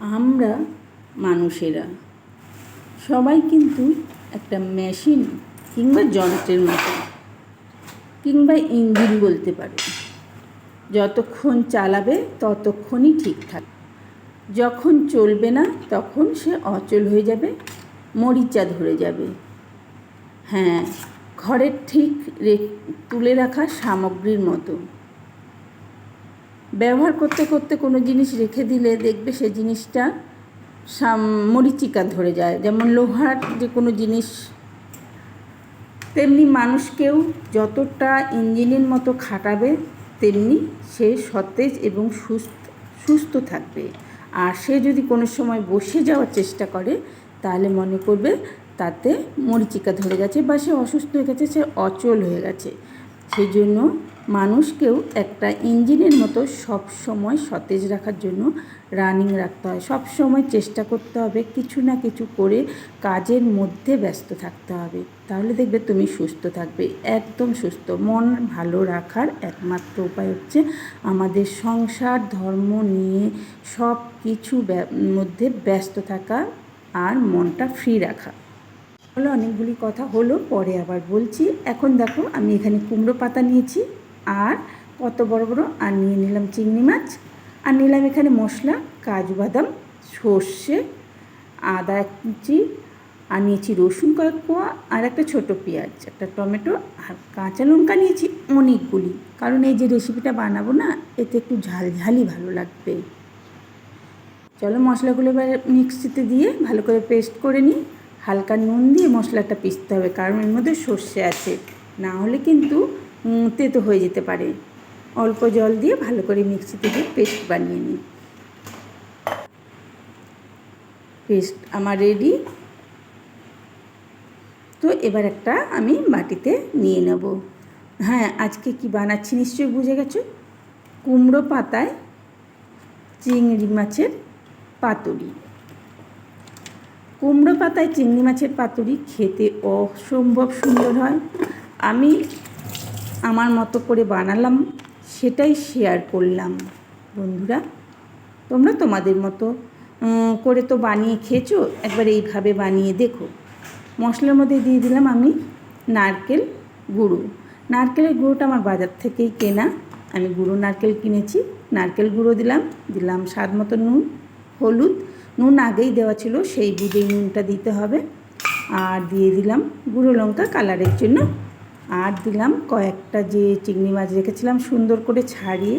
আমরা মানুষেরা। সবাই কিন্তু একটা মেশিন কিংবা যন্ত্রের মতো, কিংবা ইঞ্জিন বলতে পারো। যতক্ষণ চালাবে ততক্ষণই ঠিক ঠিকঠাক যখন চলবে না তখন সে অচল হয়ে যাবে, মরিচা ধরে যাবে। হ্যাঁ ঘরের ঠিক তুলে রাখা সামগ্রীর মতো। ব্যবহার করতে করতে কোনো জিনিস রেখে দিলে দেখবে সে জিনিসটা মরীচিকা ধরে যায়। যেমন লোহার যে কোনো জিনিস, তেমনি মানুষকেও যতটা ইঞ্জিনের মতো খাটাবে, তেমনি সে সতেজ এবং সুস্থ সুস্থ থাকবে। আর সে যদি কোনো সময় বসে যাওয়ার চেষ্টা করে, তাহলে মনে করবে তাতে মরিচিকা ধরে গেছে বা সে অসুস্থ হয়ে গেছে, সে অচল হয়ে গেছে। সেই জন্য মানুষকেও একটা ইঞ্জিনের মতো সব সময় সতেজ রাখার জন্য রানিং রাখতে হয়। সব সময় চেষ্টা করতে হবে, কিছু না কিছু করে কাজের মধ্যে ব্যস্ত থাকতে হবে। তাহলে দেখবে তুমি সুস্থ থাকবে, একদম সুস্থ। মন ভালো রাখার একমাত্র উপায় হচ্ছে আমাদের সংসার, ধর্ম নিয়ে সব কিছু মধ্যে ব্যস্ত থাকা আর মনটা ফ্রি রাখা। হলো, অনেকগুলি কথা হলো, পরে আবার বলছি। এখন দেখো, আমি এখানে কুমড়ো পাতা নিয়েছি, আর কত বড় বড়, আর নিয়ে নিলাম চিংড়ি মাছ। আর নিলাম এখানে মশলা, কাজু বাদাম, সর্ষে, আদা এক ইঞ্চি আর নিয়েছি রসুন কয়েক কোয়া, আর একটা ছোট পেঁয়াজ, একটা টমেটো, আর কাঁচা লঙ্কা নিয়েছি অনেকগুলি। কারণ এই যে রেসিপিটা বানাবো না, এতে একটু ঝাল ঝালই ভালো লাগবে। চলো মশলাগুলো এবার মিক্সিতে দিয়ে ভালো করে পেস্ট করে নিই। হালকা নুন দিয়ে মশলাটা পিষতে হবে, কারণ এর মধ্যে সর্ষে আছে। না হলে কিন্তু তেতো হয়ে যেতে পারে। অল্প জল দিয়ে ভালো করে মিক্সিতে দিয়ে পেস্ট বানিয়ে নিই। পেস্ট আমার রেডি। তো এবার একটা আমি বাটিতে নিয়ে নেব। হ্যাঁ আজকে কি বানাচ্ছি নিশ্চয়ই বুঝে গেছো? কুমড়ো পাতায় চিংড়ি মাছের পাতুরি। কুমড়ো পাতায় চিংড়ি মাছের পাতুরি খেতে অসম্ভব সুন্দর হয়। আমি আমার মতো করে বানালাম, সেটাই শেয়ার করলাম। বন্ধুরা, তোমরা তোমাদের মতো করে তো বানিয়ে খেয়েছো, একবার এইভাবে বানিয়ে দেখো। মশলার মধ্যে দিয়ে দিলাম আমি নারকেল গুঁড়ো। নারকেলের গুঁড়োটা আমার বাজার থেকেই কেনা। আমি গুঁড়ো নারকেল কিনেছি, নারকেল গুঁড়ো দিলাম দিলাম স্বাদ মতো নুন, হলুদ নুন আগেই দেওয়া ছিল, সেই বুঝেই নুনটা দিতে হবে। আর দিয়ে দিলাম গুঁড়ো লঙ্কা কালারের জন্য। আর দিলাম কয়েকটা যে চিংড়ি মাছ রেখেছিলাম সুন্দর করে ছাড়িয়ে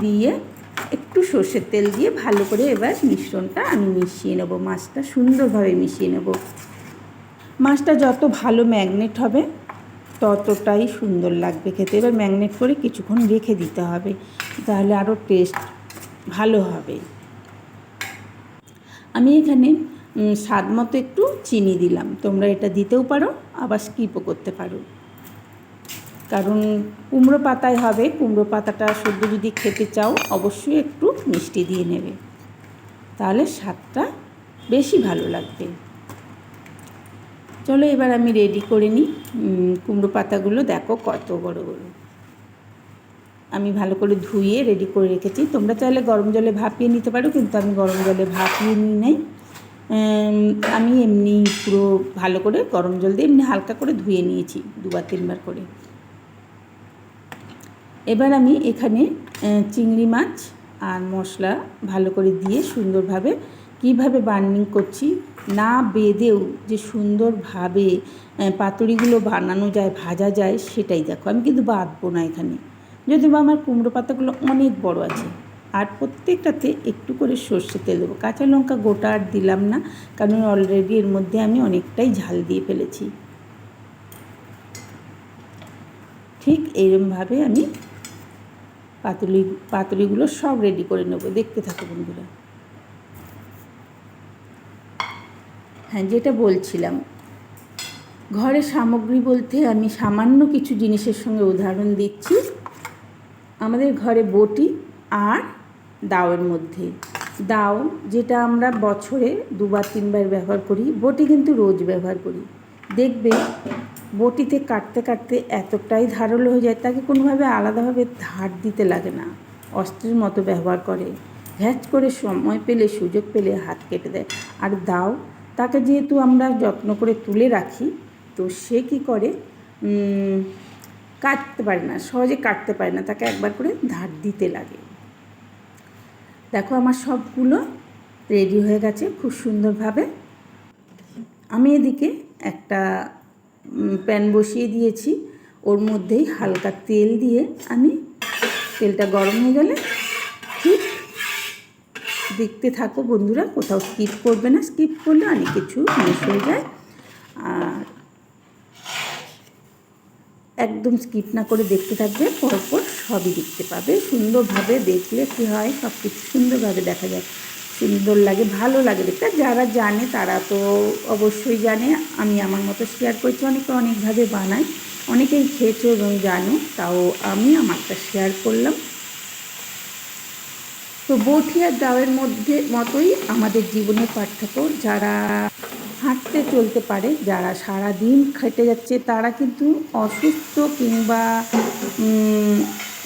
দিয়ে একটু সর্ষের তেল দিয়ে ভালো করে এবার মিশ্রণটা আমি মিশিয়ে নেব, মাছটা সুন্দরভাবে মিশিয়ে নেব। মাছটা যত ভালো ম্যাগনেট হবে, ততটাই সুন্দর লাগবে খেতে। এবার ম্যাগনেট করে কিছুক্ষণ রেখে দিতে হবে, তাহলে আরও টেস্ট ভালো হবে। আমি এখানে স্বাদ মতো একটু চিনি দিলাম। তোমরা এটা দিতেও পারো, আবার স্কিপও করতে পারো। কারণ কুমড়ো পাতায় হবে, কুমড়ো পাতাটা শুদ্ধ যদি খেতে চাও, অবশ্যই একটু মিষ্টি দিয়ে নেবে। তাহলে স্বাদটা বেশি ভালো লাগবে। চলো এবার আমি রেডি করে নিই। কুমড়ো পাতাগুলো দেখো কত বড় বড়। আমি ভালো করে ধুয়ে রেডি করে রেখেছি। তোমরা চাইলে গরম জলে ভাপিয়ে নিতে পারো কিন্তু আমি গরম জলে ভাপিয়ে নিই নাই। আমি এমনি পুরো ভালো করে গরম জল দিয়ে এমনি হালকা করে ধুয়ে নিয়েছি দুবার তিনবার করে। এবার আমি এখানে চিংড়ি মাছ আর মশলা ভালো করে দিয়ে সুন্দরভাবে কীভাবে বার্নিং করছি না বেঁধেও যে সুন্দরভাবে আহ, পাতুরিগুলো বানানো যায় ভাজা যায় সেটাই দেখো। আমি কিন্তু বাঁধবো না এখানে। যদিও আমার কুমড়ো পাতাগুলো অনেক বড় আছে, আর প্রত্যেকটাতে একটু করে সর্ষে তেল দেবো। কাঁচা লঙ্কা গোটা আর দিলাম না, কারণ অলরেডি এর মধ্যে আমি অনেকটাই ঝাল দিয়ে ফেলেছি। ঠিক এইরকমভাবে আমি পাতুলি, পাতুলিগুলো সব রেডি করে নেব। দেখতে থাকো বন্ধুরা। হ্যাঁ যেটা বলছিলাম, ঘরে সামগ্রী বলতে আমি সামান্য কিছু জিনিসের সঙ্গে উদাহরণ দিচ্ছি। আমাদের ঘরে বটি আর দাওয়ের মধ্যে। দাও যেটা আমরা বছরে দুবার, তিনবার ব্যবহার করি, বটি কিন্তু রোজ ব্যবহার করি। দেখবে বটিতে কাটতে কাটতে এতটাই ধারালো হয়ে যায়, তাকে কোনোভাবে আলাদাভাবে ধার দিতে লাগে না। অস্ত্রের মতো ব্যবহার করে। ভ্যাচ করে সময় পেলে, সুযোগ পেলে হাত কেটে দেয়। আর দাও তাকে যেহেতু আমরা যত্ন করে তুলে রাখি, তো সে কী করে? কাটতে পারে না, সহজে কাটতে পারে না, তাকে একবার করে ধার দিতে লাগে। দেখো আমার সবগুলো রেডি হয়ে গেছে খুব সুন্দরভাবে। আমি এদিকে একটা প্যান বসিয়ে দিয়েছি, ওর মধ্যেই হালকা তেল দিয়ে আমি তেলটা গরম হয়ে গেলে ঠিক দেখতে থাকো বন্ধুরা, কোথাও স্কিপ করবে না স্কিপ করলে অনেক কিছু মিস হয়ে যায়। আর একদম স্কিপ না করে দেখতে থাকবে, পরপর সবই দেখতে পাবে। সুন্দরভাবে দেখলে কী হয় সব কিছু সুন্দরভাবে দেখা যায়। সুন্দর লাগে, ভালো লাগে দেখতে। যারা জানে, তারা তো অবশ্যই জানে। আমি আমার মতো শেয়ার করছি, অনেকে অনেকভাবে বানাই অনেকেই খেয়েছো এবং জানো, তাও আমি আমারটা শেয়ার করলাম। তো বৌঠি আর দাওয়ের মধ্যে মতোই আমাদের জীবনের পার্থক্য যারা চলতে পারে। যারা সারা দিন খেটে যাচ্ছে, তারা কিন্তু অসুস্থ কিংবা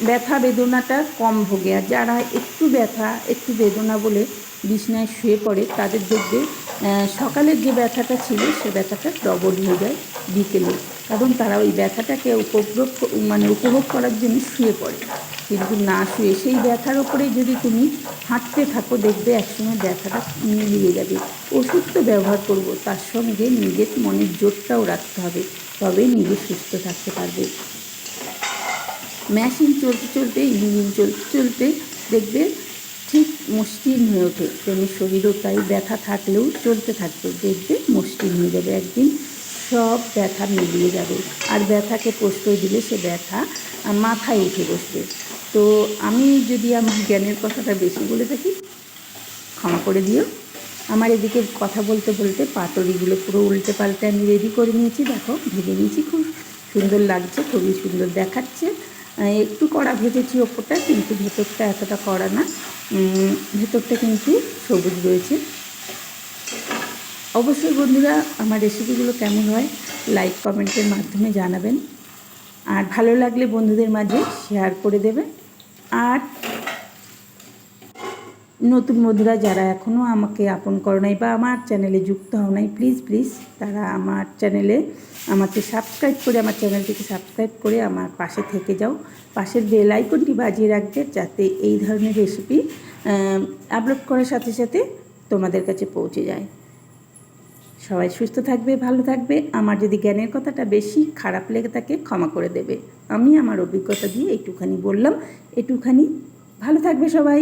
ব্যথা বেদনাটা কম ভোগে। আর যারা একটু ব্যথা, একটু বেদনা বলে বিছনায় শুয়ে পড়ে, তাদের দেখবে সকালের যে ব্যথাটা ছিল, সে ব্যথাটা ডবল হয়ে যায় বিকেলে। কারণ তারা ওই ব্যথাটাকে উপভোগ মানে উপভোগ করার জন্য শুয়ে পড়ে। কিন্তু না শুয়ে। সেই ব্যথার ওপরে যদি তুমি হাঁটতে থাকো, দেখবে একসময় ব্যথাটা মিলিয়ে যাবে। ওষুধ তো ব্যবহার করব, তার সঙ্গে নিজের মনের জোরটাও রাখতে হবে, তবেই নিজে সুস্থ থাকতে পারবে। মেশিন চলতে চলতে, ইঞ্জিন চলতে চলতে দেখবে ঠিক মসৃণ হয়ে ওঠে। তেমনি শরীরও তাই, ব্যথা থাকলেও চলতে থাকবে। দেখবে মসৃণ হয়ে যাবে, একদিন সব ব্যথা মিলিয়ে যাবে। আর ব্যথাকে প্রশ্রয় দিলে সে ব্যথা মাথায় উঠে বসবে। তো আমি যদি আমার জ্ঞানের কথাটা বেশি বলে থাকি, ক্ষমা করে দিও। আমার এদিকে কথা বলতে বলতে পাতরিগুলো পুরো উল্টে পাল্টে আমি রেডি করে নিয়েছি। দেখো, ভেজে নিয়েছি খুব সুন্দর লাগছে, খুবই সুন্দর দেখাচ্ছে। একটু কড়া ভেজেছি ওপরটা, কিন্তু ভেতরটা এতটা কড়া না। ভেতরটা কিন্তু সবুজ রয়েছে। অবশ্যই বন্ধুরা, আমার রেসিপিগুলো কেমন হয় লাইক কমেন্টের মাধ্যমে জানাবেন। আর ভালো লাগলে বন্ধুদের মাঝে শেয়ার করে দেবে। আর নতুন বন্ধুরা যারা এখনও আমাকে আপন করো নাই বা আমার চ্যানেলে যুক্ত হও নাই প্লিজ প্লিজ তারা আমার চ্যানেলে আমাকে সাবস্ক্রাইব করে আমার চ্যানেলটিকে সাবস্ক্রাইব করে আমার পাশে থেকে যাও। পাশের বেল আইকনটি বাজিয়ে রাখবে যাতে এই ধরনের রেসিপি আপলোড করার সাথে সাথে তোমাদের কাছে পৌঁছে যায়। সবাই সুস্থ থাকবে, ভালো থাকবে। আমার যদি জ্ঞানের কথাটা বেশি খারাপ লেগে থাকে, ক্ষমা করে দেবে। আমি আমার অভিজ্ঞতা দিয়ে একটুখানি বললাম, একটুখানি ভালো থাকবে সবাই।